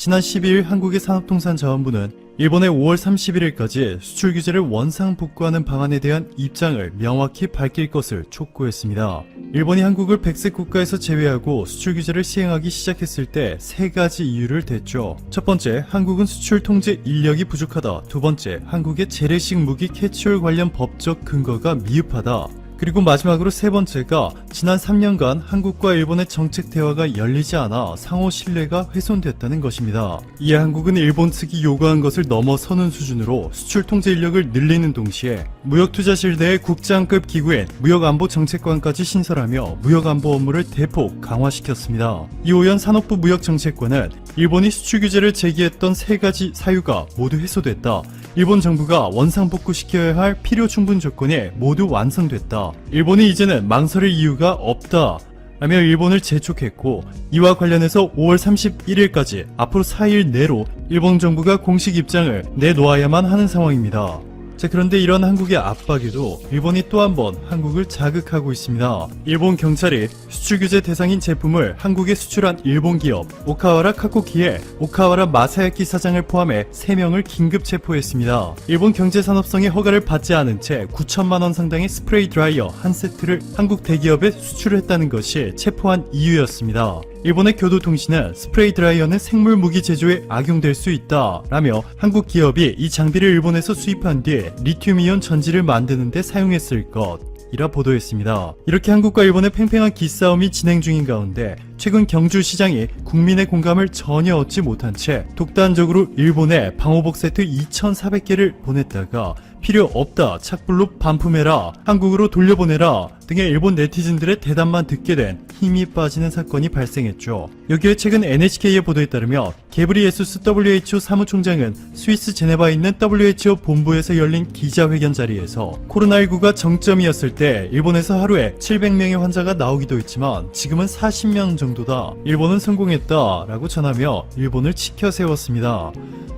지난 12일 한국의 산업통상자원부는 일본의 5월 31일까지 수출 규제를 원상 복구하는 방안에 대한 입장을 명확히 밝힐 것을 촉구했습니다. 일본이 한국을 백색 국가에서 제외하고 수출 규제를 시행하기 시작했을 때 세 가지 이유를 댔죠. 첫 번째, 한국은 수출 통제 인력이 부족하다. 두 번째, 한국의 재래식 무기 캐치홀 관련 법적 근거가 미흡하다. 그리고 마지막으로 세 번째가 지난 3년간 한국과 일본의 정책 대화가 열리지 않아 상호 신뢰가 훼손됐다는 것입니다. 이에 한국은 일본 측이 요구한 것을 넘어서는 수준으로 수출 통제 인력을 늘리는 동시에 무역투자실 내의 국장급 기구인 무역안보정책관까지 신설하며 무역안보 업무를 대폭 강화시켰습니다. 이호연 산업부 무역정책관은 일본이 수출 규제를 제기했던 세 가지 사유가 모두 해소됐다. 일본 정부가 원상복구시켜야 할 필요 충분 조건이 모두 완성됐다. 일본이 이제는 망설일 이유가 없다. 라며 일본을 재촉했고 이와 관련해서 5월 31일까지 앞으로 4일 내로 일본 정부가 공식 입장을 내놓아야만 하는 상황입니다. 자, 그런데 이런 한국의 압박에도 일본이 또 한 번 한국을 자극하고 있습니다. 일본 경찰이 수출 규제 대상인 제품을 한국에 수출한 일본 기업 오카와라 카코키의 오카와라 마사야키 사장을 포함해 3명을 긴급 체포했습니다. 일본 경제산업성의 허가를 받지 않은 채 9천만 원 상당의 스프레이 드라이어 한 세트를 한국 대기업에 수출했다는 것이 체포한 이유였습니다. 일본의 교도통신은 스프레이 드라이어는 생물 무기 제조에 악용될 수 있다 라며 한국 기업이 이 장비를 일본에서 수입한 뒤 리튬이온 전지를 만드는 데 사용했을 것 이라 보도했습니다. 이렇게 한국과 일본의 팽팽한 기싸움이 진행 중인 가운데 최근 경주 시장이 국민의 공감을 전혀 얻지 못한 채 독단적으로 일본에 방호복 세트 2,400개를 보냈다가 필요 없다 착불로 반품해라 한국으로 돌려보내라 등의 일본 네티즌들의 대답만 듣게 된 힘이 빠지는 사건이 발생했죠. 여기에 최근 NHK의 보도에 따르면 게브리 예수스 WHO 사무총장은 스위스 제네바에 있는 WHO 본부에서 열린 기자회견 자리에서 코로나19가 정점이었을 때 일본에서 하루에 700명의 환자가 나오기도 했지만 지금은 40명 정도다. 일본은 성공했다 라고 전하며 일본을 치켜 세웠습니다.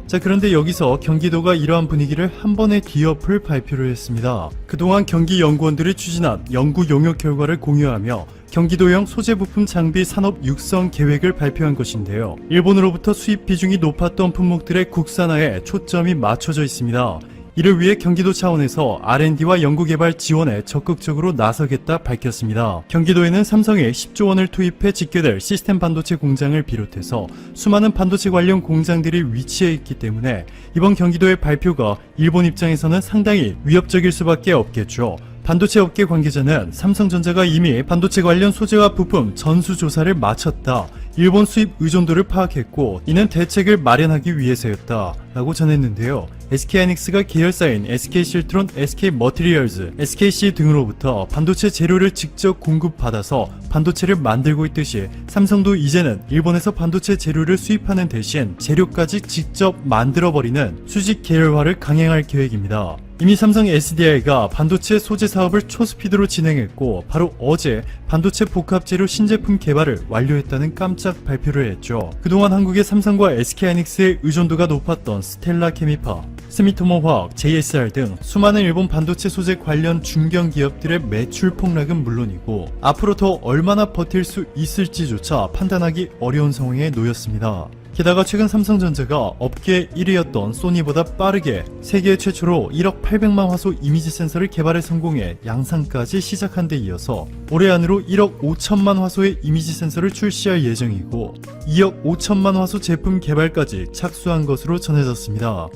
자, 그런데 여기서 경기도가 이러한 분위기를 한 번에 뒤엎 을 발표를 했습니다. 그동안 경기 연구원들이 추진한 연구 용역 결과를 공유하며 경기도형 소재 부품 장비 산업 육성 계획을 발표한 것인데요. 일본으로부터 수입 비중이 높았던 품목들의 국산화에 초점이 맞춰져 있습니다. 이를 위해 경기도 차원에서 R&D와 연구개발 지원에 적극적으로 나서겠다 밝혔습니다. 경기도에는 삼성에 10조 원을 투입해 짓게될 시스템 반도체 공장을 비롯해서 수많은 반도체 관련 공장들이 위치해 있기 때문에 이번 경기도의 발표가 일본 입장에서는 상당히 위협적일 수밖에 없겠죠. 반도체 업계 관계자는 삼성전자가 이미 반도체 관련 소재와 부품 전수 조사를 마쳤다. 일본 수입 의존도를 파악했고 이는 대책을 마련하기 위해서였다. 라고 전했는데요. SK하이닉스가 계열사인 SK실트론, SK머티리얼즈, SKC 등으로부터 반도체 재료를 직접 공급받아서 반도체를 만들고 있듯이 삼성도 이제는 일본에서 반도체 재료를 수입하는 대신 재료까지 직접 만들어버리는 수직 계열화를 강행할 계획입니다. 이미 삼성 SDI가 반도체 소재 사업을 초스피드로 진행했고 바로 어제 반도체 복합 재료 신제품 개발을 완료했다는 깜짝 발표를 했죠. 그동안 한국의 삼성과 SK하이닉스의 의존도가 높았던 스텔라 케미파, 스미토모 화학, JSR 등 수많은 일본 반도체 소재 관련 중견 기업들의 매출 폭락은 물론이고 앞으로 더 얼마나 버틸 수 있을지조차 판단하기 어려운 상황에 놓였습니다. 게다가 최근 삼성전자가 업계 1위였던 소니보다 빠르게 세계 최초로 1억 800만 화소 이미지 센서를 개발에 성공해 양산까지 시작한 데 이어서 올해 안으로 1억 5천만 화소의 이미지 센서를 출시할 예정이고 2억 5천만 화소 제품 개발까지 착수한 것으로 전해졌습니다.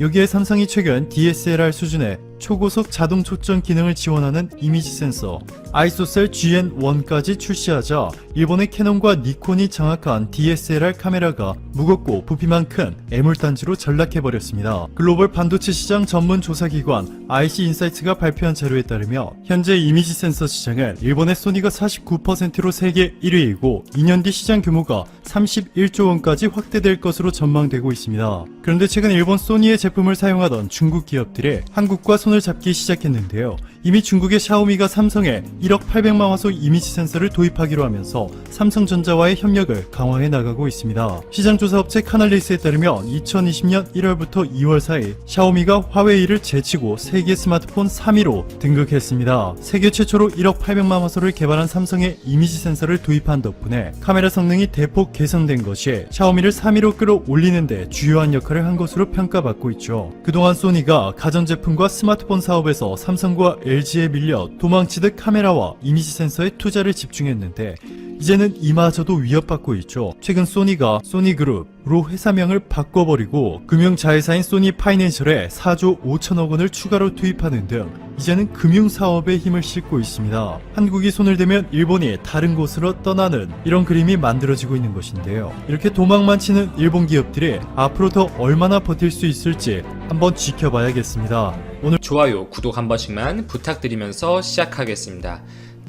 여기에 삼성이 최근 DSLR 수준의 초고속 자동 초점 기능을 지원하는 이미지 센서 아이소셀 GN1까지 출시하자 일본의 캐논과 니콘이 장악한 DSLR 카메라가 무겁고 부피만 큰 애물단지로 전락해버렸습니다. 글로벌 반도체 시장 전문 조사기관 IC 인사이트가 발표한 자료에 따르면 현재 이미지 센서 시장은 일본의 소니가 49%로 세계 1위이고 2년 뒤 시장 규모가 31조 원까지 확대될 것으로 전망되고 있습니다. 그런데 최근 일본 소니의 제품을 사용하던 중국 기업들이 한국과 손을 잡기 시작했는데요. 이미 중국의 샤오미가 삼성에 1억 800만 화소 이미지 센서를 도입하기로 하면서 삼성전자와의 협력을 강화해 나가고 있습니다. 시장조사업체 카날리스에 따르면 2020년 1월부터 2월 사이 샤오미가 화웨이를 제치고 세계 스마트폰 3위로 등극했습니다. 세계 최초로 1억 800만 화소를 개발한 삼성의 이미지 센서를 도입한 덕분에 카메라 성능이 대폭 개선된 것이 샤오미를 3위로 끌어올리는데 주요한 역할을 한 것으로 평가받고 있죠. 그동안 소니가 가전제품과 스마트폰 사업에서 삼성과 LG에 밀려 도망치듯 카메라와 이미지 센서에 투자를 집중했는데 이제는 이마저도 위협받고 있죠. 최근 소니가 소니그룹으로 회사명을 바꿔버리고 금융자회사인 소니 파이낸셜에 4조 5천억 원을 추가로 투입하는 등 이제는 금융사업에 힘을 싣고 있습니다. 한국이 손을 대면 일본이 다른 곳으로 떠나는 이런 그림이 만들어지고 있는 것인데요. 이렇게 도망만 치는 일본 기업들이 앞으로 더 얼마나 버틸 수 있을지 한번 지켜봐야겠습니다. 오늘 좋아요, 구독 한 번씩만 부탁드리면서 시작하겠습니다.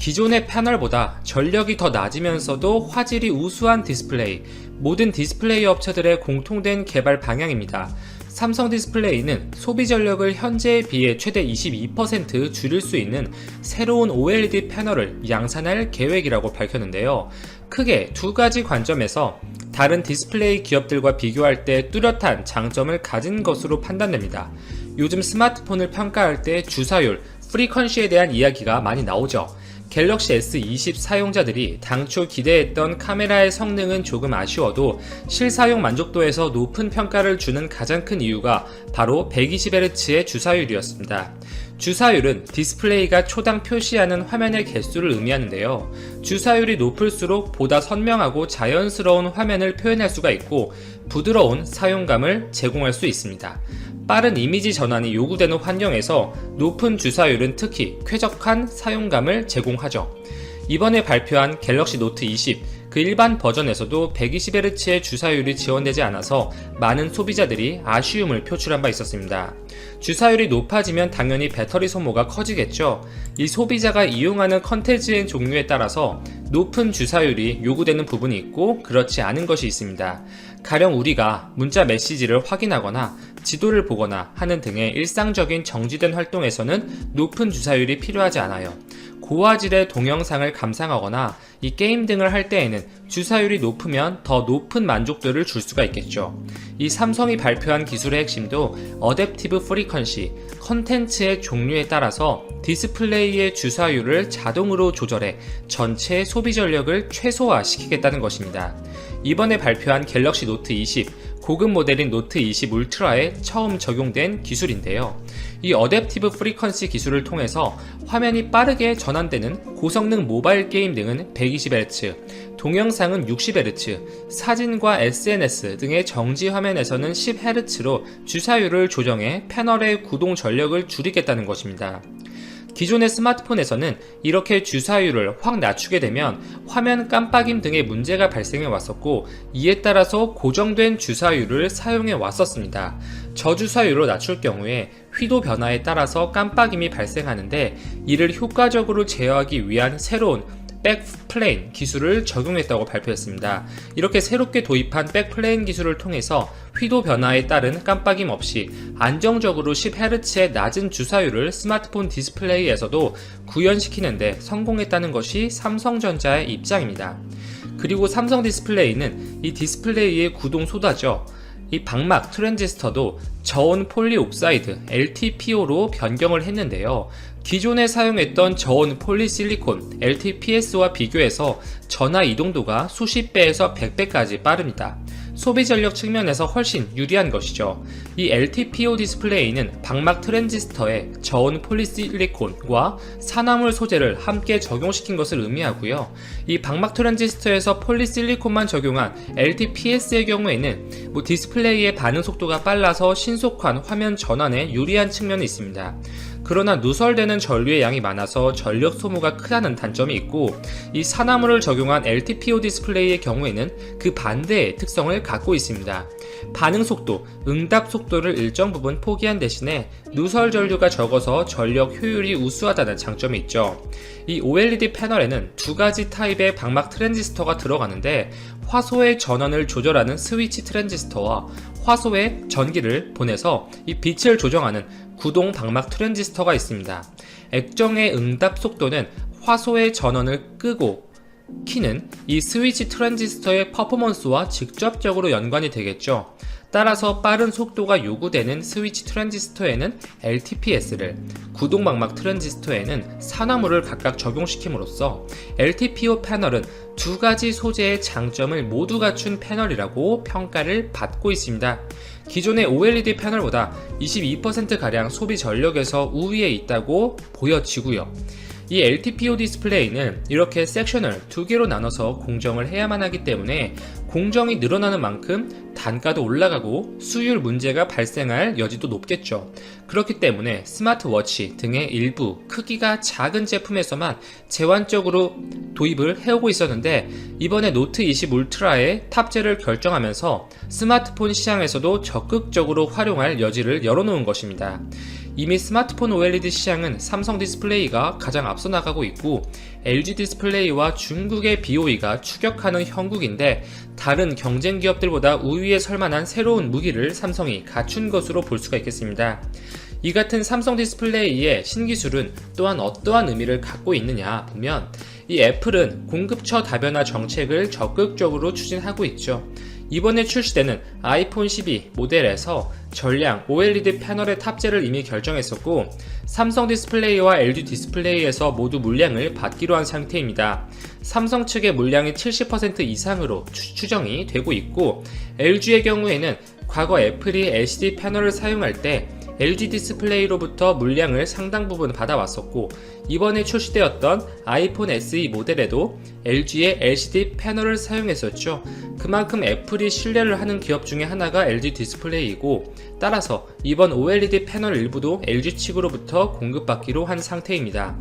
기존의 패널보다 전력이 더 낮으면서도 화질이 우수한 디스플레이, 모든 디스플레이 업체들의 공통된 개발 방향입니다. 삼성 디스플레이는 소비 전력을 현재에 비해 최대 22% 줄일 수 있는 새로운 OLED 패널을 양산할 계획이라고 밝혔는데요. 크게 두 가지 관점에서 다른 디스플레이 기업들과 비교할 때 뚜렷한 장점을 가진 것으로 판단됩니다. 요즘 스마트폰을 평가할 때 주사율, 프리퀀시에 대한 이야기가 많이 나오죠. 갤럭시 S20 사용자들이 당초 기대했던 카메라의 성능은 조금 아쉬워도 실사용 만족도에서 높은 평가를 주는 가장 큰 이유가 바로 120Hz의 주사율이었습니다. 주사율은 디스플레이가 초당 표시하는 화면의 개수를 의미하는데요. 주사율이 높을수록 보다 선명하고 자연스러운 화면을 표현할 수가 있고 부드러운 사용감을 제공할 수 있습니다. 빠른 이미지 전환이 요구되는 환경에서 높은 주사율은 특히 쾌적한 사용감을 제공하죠. 이번에 발표한 갤럭시 노트 20, 그 일반 버전에서도 120Hz의 주사율이 지원되지 않아서 많은 소비자들이 아쉬움을 표출한 바 있었습니다. 주사율이 높아지면 당연히 배터리 소모가 커지겠죠. 이 소비자가 이용하는 컨텐츠의 종류에 따라서 높은 주사율이 요구되는 부분이 있고 그렇지 않은 것이 있습니다. 가령 우리가 문자 메시지를 확인하거나 지도를 보거나 하는 등의 일상적인 정지된 활동에서는 높은 주사율이 필요하지 않아요. 고화질의 동영상을 감상하거나 이 게임 등을 할 때에는 주사율이 높으면 더 높은 만족도를 줄 수가 있겠죠. 이 삼성이 발표한 기술의 핵심도 어댑티브 프리퀀시, 컨텐츠의 종류에 따라서 디스플레이의 주사율을 자동으로 조절해 전체 소비 전력을 최소화시키겠다는 것입니다. 이번에 발표한 갤럭시 노트 20 고급 모델인 노트 20 울트라에 처음 적용된 기술인데요. 이 어댑티브 프리퀀시 기술을 통해서 화면이 빠르게 전환되는 고성능 모바일 게임 등은 120Hz, 동영상은 60Hz, 사진과 SNS 등의 정지 화면에서는 10Hz로 주사율을 조정해 패널의 구동 전력을 줄이겠다는 것입니다. 기존의 스마트폰에서는 이렇게 주사율을 확 낮추게 되면 화면 깜빡임 등의 문제가 발생해 왔었고 이에 따라서 고정된 주사율을 사용해 왔었습니다. 저주사율로 낮출 경우에 휘도 변화에 따라서 깜빡임이 발생하는데 이를 효과적으로 제어하기 위한 새로운 백플레인 기술을 적용했다고 발표했습니다. 이렇게 새롭게 도입한 백플레인 기술을 통해서 휘도 변화에 따른 깜빡임 없이 안정적으로 10Hz의 낮은 주사율을 스마트폰 디스플레이에서도 구현시키는데 성공했다는 것이 삼성전자의 입장입니다. 그리고 삼성 디스플레이는 이 디스플레이의 구동 소다죠. 이 방막 트랜지스터도 저온 폴리옥사이드 LTPO로 변경을 했는데요. 기존에 사용했던 저온 폴리실리콘 LTPS와 비교해서 전화 이동도가 수십 배에서 100배까지 빠릅니다. 소비 전력 측면에서 훨씬 유리한 것이죠. 이 LTPO 디스플레이는 방막 트랜지스터에 저온 폴리실리콘과 산화물 소재를 함께 적용시킨 것을 의미하고요. 이 방막 트랜지스터에서 폴리실리콘만 적용한 LTPS의 경우에는 뭐 디스플레이의 반응 속도가 빨라서 신속한 화면 전환에 유리한 측면이 있습니다. 그러나 누설되는 전류의 양이 많아서 전력 소모가 크다는 단점이 있고 이 산화물을 적용한 LTPO 디스플레이의 경우에는 그 반대의 특성을 갖고 있습니다. 반응 속도, 응답 속도를 일정 부분 포기한 대신에 누설 전류가 적어서 전력 효율이 우수하다는 장점이 있죠. 이 OLED 패널에는 두 가지 타입의 방막 트랜지스터가 들어가는데 화소의 전원을 조절하는 스위치 트랜지스터와 화소에 전기를 보내서 이 빛을 조정하는 구동 방막 트랜지스터가 있습니다. 액정의 응답 속도는 화소의 전원을 끄고 키는 이 스위치 트랜지스터의 퍼포먼스와 직접적으로 연관이 되겠죠. 따라서 빠른 속도가 요구되는 스위치 트랜지스터에는 LTPS를, 구동망막 트랜지스터에는 산화물을 각각 적용시킴으로써 LTPO 패널은 두 가지 소재의 장점을 모두 갖춘 패널이라고 평가를 받고 있습니다. 기존의 OLED 패널보다 22%가량 소비 전력에서 우위에 있다고 보여지고요. 이 LTPO 디스플레이는 이렇게 섹션을 두 개로 나눠서 공정을 해야만 하기 때문에 공정이 늘어나는 만큼 단가도 올라가고 수율 문제가 발생할 여지도 높겠죠. 그렇기 때문에 스마트워치 등의 일부 크기가 작은 제품에서만 제한적으로 도입을 해오고 있었는데 이번에 노트 20 울트라의 탑재를 결정하면서 스마트폰 시장에서도 적극적으로 활용할 여지를 열어놓은 것입니다. 이미 스마트폰 OLED 시장은 삼성 디스플레이가 가장 앞서 나가고 있고 LG 디스플레이와 중국의 BOE가 추격하는 형국인데 다른 경쟁 기업들보다 우위에 설 만한 새로운 무기를 삼성이 갖춘 것으로 볼 수가 있겠습니다. 이 같은 삼성 디스플레이의 신기술은 또한 어떠한 의미를 갖고 있느냐 보면 이 애플은 공급처 다변화 정책을 적극적으로 추진하고 있죠. 이번에 출시되는 아이폰 12 모델에서 전량 OLED 패널의 탑재를 이미 결정했었고 삼성 디스플레이와 LG 디스플레이에서 모두 물량을 받기로 한 상태입니다. 삼성 측의 물량이 70% 이상으로 추- 추정이 되고 있고 LG의 경우에는 과거 애플이 LCD 패널을 사용할 때 LG 디스플레이로부터 물량을 상당 부분 받아왔었고 이번에 출시되었던 아이폰 SE 모델에도 LG의 LCD 패널을 사용했었죠. 그만큼 애플이 신뢰를 하는 기업 중에 하나가 LG 디스플레이이고 따라서 이번 OLED 패널 일부도 LG 측으로부터 공급받기로 한 상태입니다.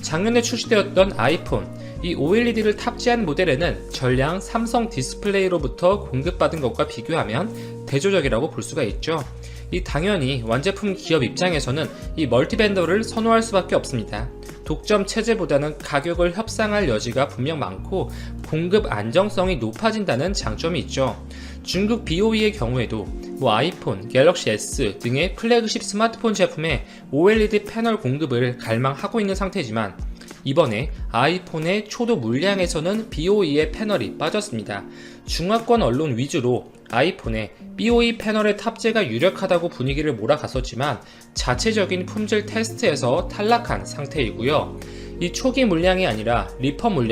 작년에 출시되었던 아이폰, 이 OLED를 탑재한 모델에는 전량 삼성 디스플레이로부터 공급받은 것과 비교하면 대조적이라고 볼 수가 있죠. 이 당연히 완제품 기업 입장에서는 이 멀티벤더를 선호할 수밖에 없습니다. 독점 체제보다는 가격을 협상할 여지가 분명 많고 공급 안정성이 높아진다는 장점이 있죠. 중국 BOE의 경우에도 뭐 아이폰, 갤럭시 S 등의 플래그십 스마트폰 제품에 OLED 패널 공급을 갈망하고 있는 상태지만 이번에 아이폰의 초도 물량에서는 BOE의 패널이 빠졌습니다. 중화권 언론 위주로 아이폰에 BOE 패널의 탑재가 유력하다고 분위기를 몰아갔었지만 자체적인 품질 테스트에서 탈락한 상태이고요. 이 초기 물량이 아니라 리퍼 물량